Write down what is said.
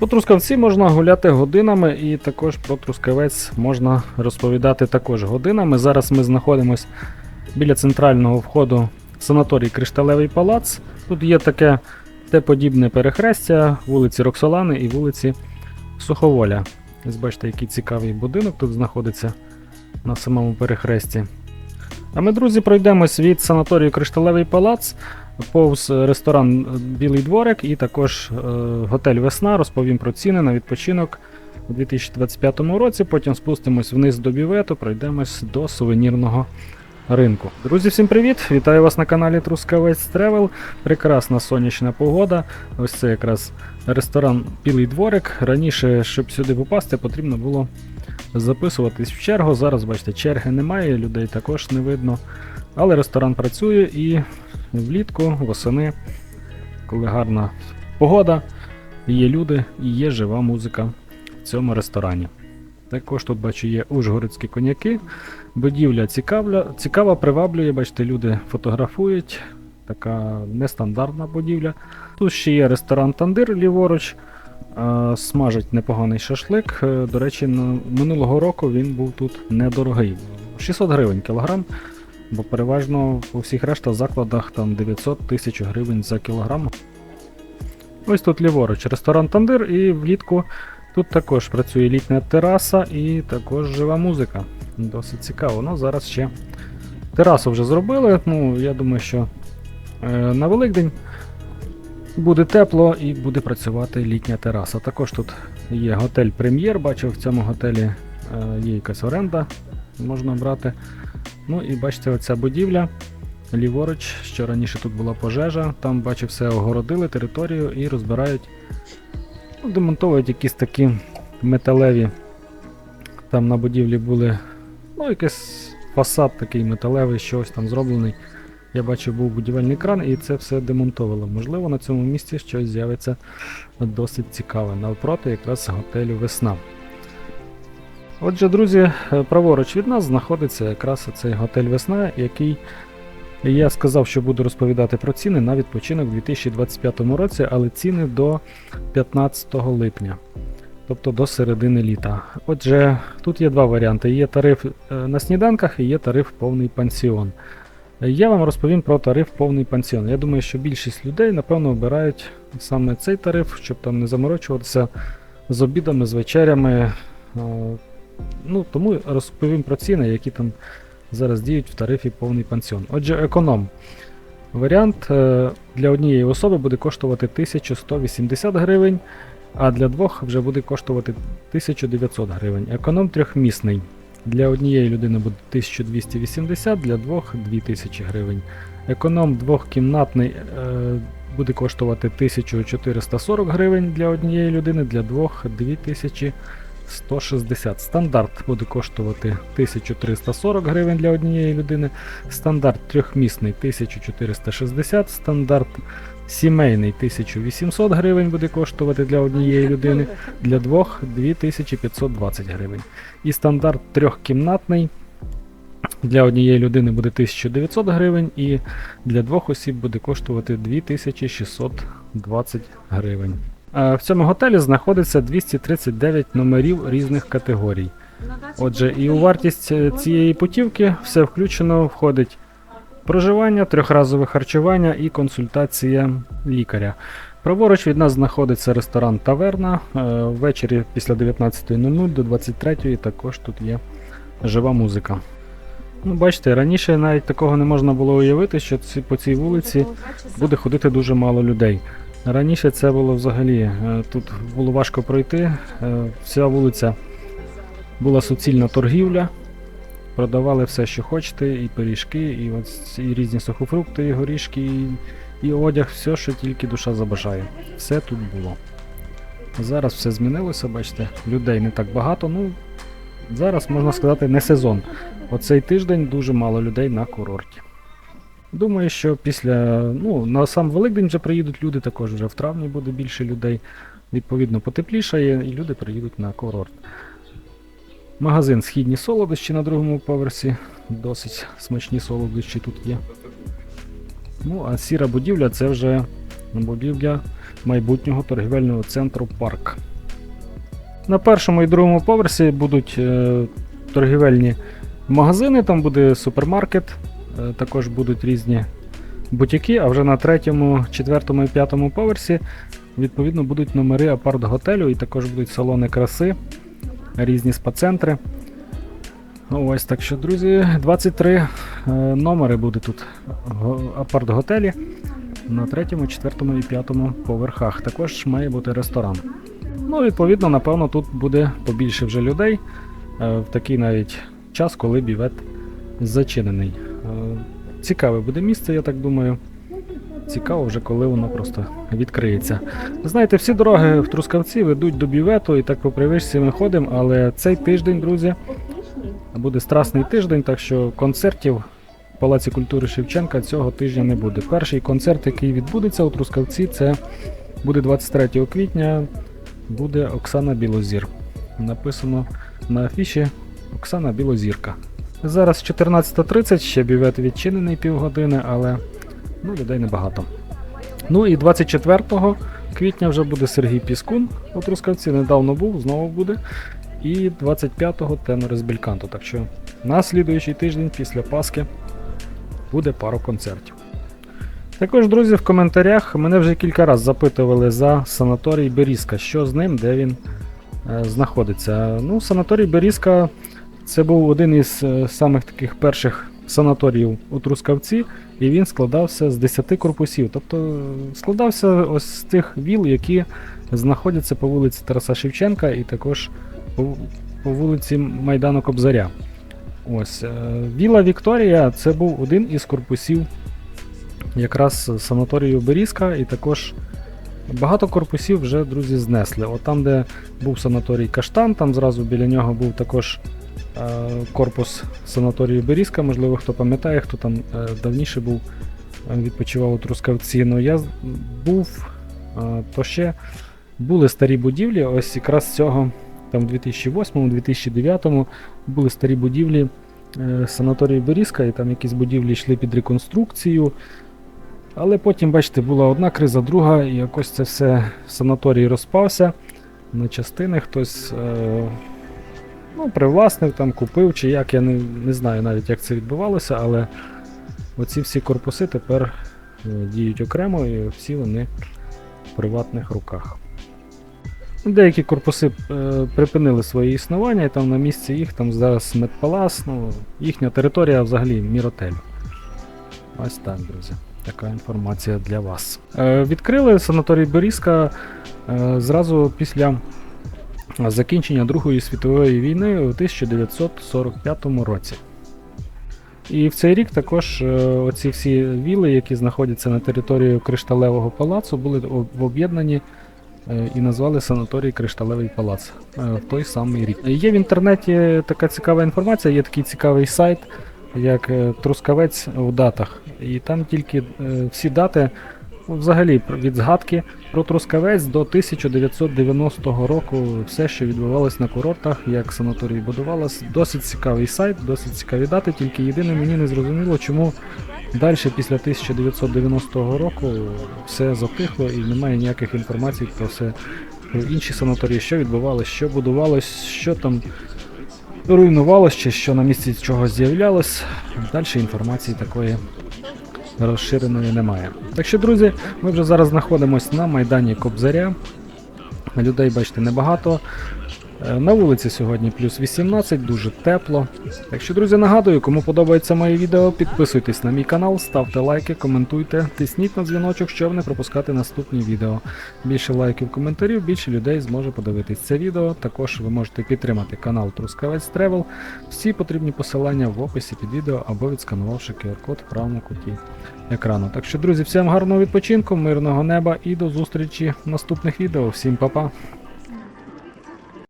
По Трускавці можна гуляти годинами, і також про Трускавець можна розповідати також годинами. Зараз ми знаходимося біля центрального входу в санаторій Кришталевий палац. Тут є таке Т-подібне перехрестя вулиці Роксолани і вулиці Суховоля. Ось бачите, який цікавий будинок тут знаходиться на самому перехресті. А ми, друзі, пройдемось від санаторію Кришталевий палац повз ресторан Білий дворик і також е, готель Весна. Розповім про ціни на відпочинок у 2025 році. Потім спустимось вниз до бювету, пройдемось до сувенірного ринку. Друзі, всім привіт! Вітаю вас на каналі Трускавець Тревел. Прекрасна сонячна погода. Ось це якраз ресторан Білий дворик. Раніше, щоб сюди попасти, потрібно було записуватись в чергу. Зараз, бачите, черги немає, людей також не видно. Але ресторан працює і влітку, восени, коли гарна погода, є люди і є жива музика в цьому ресторані. Також тут бачу є ужгородські коньяки. Будівля цікавля, цікава, приваблює, бачите, люди фотографують. Така нестандартна будівля. Тут ще є ресторан Тандир ліворуч. Смажить непоганий шашлик. Е, До речі, минулого року він був тут недорогий. 600 гривень кілограм, бо переважно у всіх решта закладах там 900 тисяч гривень за кілограм. Ось тут ліворуч ресторан Тандир, і влітку тут також працює літня тераса і також жива музика. Досить цікаво. Ну, зараз ще терасу вже зробили. Ну, я думаю, що е, на Великдень буде тепло і буде працювати літня тераса. Також тут є готель Прем'єр. Бачу, в цьому готелі е, є якась оренда, можна брати. Ну і бачите, оця будівля. Ліворуч, що раніше тут була пожежа, там бачу, все огородили територію і розбирають, ну, демонтовують якісь такі металеві. Там на будівлі були, ну, якийсь фасад такий металевий, щось там зроблений. Я бачив, був будівельний кран і це все демонтовано. Можливо, на цьому місці щось з'явиться досить цікаве. Навпроти якраз готелю Весна. Отже, друзі, е, праворуч від нас знаходиться якраз цей готель Весна, який я сказав, що буду розповідати про ціни на відпочинок у 2025 році, але ціни до 15 липня, тобто до середини літа. Отже, тут є два варіанти: є тариф е, на сніданках і є тариф повний пансіон. Я вам розповім про тариф повний пансіон. Я думаю, що більшість людей, напевно, обирають саме цей тариф, щоб там не заморочуватися з обідами, з вечерями. Ну, тому розповім про ціни, які там зараз діють в тарифі повний пансіон. Отже, економ. Варіант е, для однієї особи буде коштувати 1180 гривень, а для двох вже буде коштувати 1900 гривень. Економ трьохмісний. Для однієї людини буде 1280, для двох 2000 гривень. Економ двохкімнатний е, буде коштувати 1440 гривень для однієї людини, для двох 2160. Стандарт буде коштувати 1340 гривень для однієї людини. Стандарт трьохмісний 1460, стандарт сімейний 1800 гривень буде коштувати для однієї людини, для двох 2520 гривень. І стандарт трьохкімнатний для однієї людини буде 1900 гривень, і для двох осіб буде коштувати 2620 гривень. Е, В цьому готелі знаходиться 239 номерів різних категорій. Отже, і у вартість е, цієї путівки все включено входить проживання, трьохразове харчування і консультація лікаря. Праворуч від нас знаходиться ресторан Таверна. Е, Ввечері після 19.00 до 23.00 також тут є жива музика. Ну, бачите, раніше навіть такого не можна було уявити, що ці, по цій вулиці буде ходити дуже мало людей. Раніше це було взагалі, е, тут було важко пройти. е, Вся вулиця була суцільна торгівля. Продавали все, що хочете, і пиріжки, і, ось, і різні сухофрукти, і горішки, і, і одяг, все, що тільки душа забажає. Все тут було. Зараз все змінилося, бачите, людей не так багато. Ну, зараз можна сказати, не сезон. Оцей тиждень дуже мало людей на курорті. Думаю, що після. Ну, на сам Великдень вже приїдуть люди, також вже в травні буде більше людей. Відповідно, потеплішає, і люди приїдуть на курорт. Магазин Східні солодощі на другому поверсі. Досить смачні солодощі тут є. Ну, а сіра будівля це вже будівля майбутнього торгівельного центру Парк. На першому і другому поверсі будуть е, торгівельні магазини, там буде супермаркет, також будуть різні бутіки, а вже на третьому, четвертому і п'ятому поверсі відповідно будуть номери апарт-готелю і також будуть салони краси, різні спа-центри. Ось так що, друзі, 23 е, номери буде тут апарт-готелі на третьому, четвертому і п'ятому поверхах. Також має бути ресторан. Ну, відповідно, напевно, тут буде побільше вже людей е, в такий навіть час, коли бівет зачинений. Е, Цікаве буде місце, я так думаю. Цікаво вже, коли воно просто відкриється. Знаєте, всі дороги в Трускавці ведуть до бівету, і так по привичці ми ходимо, але цей тиждень, друзі, буде страсний тиждень, так що концертів в Палаці культури Шевченка цього тижня не буде. Перший концерт, який відбудеться у Трускавці, це буде 23 квітня, буде Оксана Білозір. Написано на афіші Оксана Білозірка. Зараз 14.30, ще бювет відчинений півгодини, але ну, людей небагато. Ну і 24 квітня вже буде Сергій Піскун у Трускавці, недавно був, знову буде. І 25-го тенори з Бельканту. Так що на слідуючий тиждень після Пасхи буде пару концертів. Також, друзі, в коментарях мене вже кілька разів запитували за санаторій Берізка, що з ним, де він е, знаходиться. Ну, санаторій Берізка це був один із е, самих таких перших санаторіїв у Трускавці, і він складався з 10 корпусів. Тобто е, складався ось з тих віл, які знаходяться по вулиці Тараса Шевченка і також по, вулиці Майдану Кобзаря. Ось е, Віла Вікторія це був один із корпусів якраз санаторію Берізка, і також багато корпусів вже друзі знесли. От там, де був санаторій Каштан, там зразу біля нього був також корпус санаторію Берізка. Можливо, хто пам'ятає, хто там е, давніше був, е, відпочивав у Трускавці. Ну я був, е, то ще були старі будівлі, ось якраз цього. Там в 2008-2009 були старі будівлі е, санаторію Берізка, і там якісь будівлі йшли під реконструкцію. Але потім, бачите, була одна криза, друга, і якось це все санаторій розпався на частини. Хтось е, ну, привласнив, там, купив, чи як, я не, не знаю навіть, як це відбувалося, але оці всі корпуси тепер е, діють окремо і всі вони в приватних руках. Деякі корпуси е, припинили своє існування, і там на місці їх там зараз медпалас, ну, їхня територія взагалі міротель. Ось так, друзі. Така інформація для вас. Е, відкрили санаторій Берізка е, зразу після закінчення Другої світової війни у 1945 році. І в цей рік також е, оці всі віли, які знаходяться на території Кришталевого палацу, були об'єднані е, і назвали санаторій Кришталевий палац е, в той самий рік. Є в інтернеті така цікава інформація, є такий цікавий сайт, як Трускавець у датах. І там тільки всі дати, взагалі від згадки про Трускавець до 1990 року, все, що відбувалось на курортах, як санаторій будувалось. Досить цікавий сайт, досить цікаві дати, тільки єдине мені не зрозуміло, чому далі після 1990 року все затихло і немає ніяких інформацій про все про інші санаторії, що відбувалось, що будувалось, що там руйнувалось, чи що на місці чогось з'являлось. Далі інформації такої розширеної немає. Так що, друзі, ми вже зараз знаходимося на майдані Кобзаря. Людей, бачите, небагато. Е, На вулиці сьогодні плюс 18, дуже тепло. Так що, друзі, нагадую, кому подобається моє відео, підписуйтесь на мій канал, ставте лайки, коментуйте, тисніть на дзвіночок, щоб не пропускати наступні відео. Більше лайків, коментарів, більше людей зможе подивитись це відео. Також ви можете підтримати канал Трускавець Тревел. Всі потрібні посилання в описі під відео або відсканувавши QR-код в правому куті екрану. Так що, друзі, всім гарного відпочинку, мирного неба і до зустрічі в наступних відео. Всім па-па!